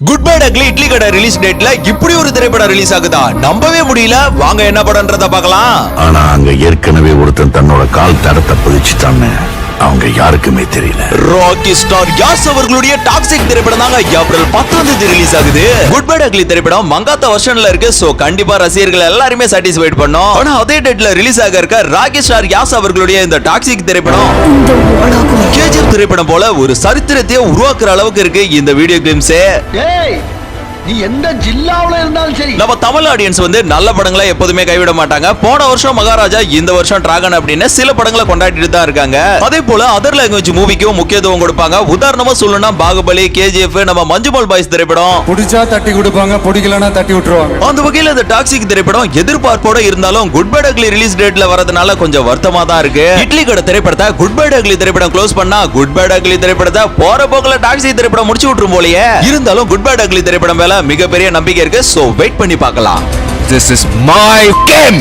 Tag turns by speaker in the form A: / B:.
A: Good bad ugly idli கடை release டேட்ல இப்படி ஒரு திரைப்படம் ரிலீஸ் ஆகுதா? நம்பவே முடியல. வாங்க என்ன படம்ன்றத பார்க்கலாம்.
B: ஆனா அங்க ஏற்கனவே ஒருத்தன் தன்னோட கால் தடத்தை பதிச்சுட்டான்னு அவங்க யாருக்குமே தெரியல.
A: ராக்கி ஸ்டார் யாஸ் அவர்களுடைய டாக்ஸிக் திரைப்படம் தாங்க ஏப்ரல் பத்தாம் தேதி ரிலீஸ் ஆகுது. குட் பை அக்லி திரைப்படம் மங்காத்த வருஷன்ல இருக்கு. சோ கண்டிப்பா ரசிகர்கள் எல்லாருமே சாட்டிஸ்ஃபைட் பண்ணும். ஆனா அதே டேட்ல ரிலீஸ் ஆக இருக்க ராக்கி ஸ்டார் யாஸ் அவர்களுடைய இந்த டாக்ஸிக் திரைப்படம். திரைப்படம் போல ஒரு சரித்திரத்தையே உருவாக்குற அளவுக்கு இருக்கு இந்த வீடியோ கேம்ஸே
C: ஏய் நீ எந்த ஜில்லாவுல இருந்தாலும் சரி.
A: நம்ம தமிழ் ஆடியன்ஸ் வந்து நல்ல படங்களை எப்போதுமே கைவிட மாட்டாங்க. போன வருஷம் மகாராஜா இந்த வருஷம் டிராகன் அப்படின்னு சில படங்களை கொண்டாடிட்டு தான் இருக்காங்க. அதே போல அதர் லாங்குவேஜ் மூவிக்கும் முக்கியத்துவம் கொடுப்பாங்க. உதாரணமா சொல்லணும்னா பாகுபலி கேஜிஎஃப் நம்ம மஞ்சுமல் பாய்ஸ் திரைப்படம்.
D: பிடிச்சா தட்டி கொடுப்பாங்க பிடிக்கலன்னா தட்டி விட்டுருவாங்க.
A: அந்த வகையில இந்த டாக்ஸிக் திரைப்படம் எதிர்பார்ப்போட இருந்தாலும் குட் பை அக்லி ரிலீஸ் டேட்ல வரதுனால கொஞ்சம் வருத்தமா தான் இருக்கு. இட்லி கடை திரைப்படத்தை குட் பை அக்லி திரைப்படம் க்ளோஸ் பண்ணா குட் பை அக்லி திரைப்படத்தை போற போக்குல டாக்ஸி திரைப்படம் முடிச்சு விட்டுரும் போலயே. இருந்தாலும் குட் பை அக்லி திரைப்படம் மேல மிகப்பெரிய நம்பிக்கை இருக்கு. சோ வெயிட் பண்ணி பார்க்கலாம்.
E: This is my game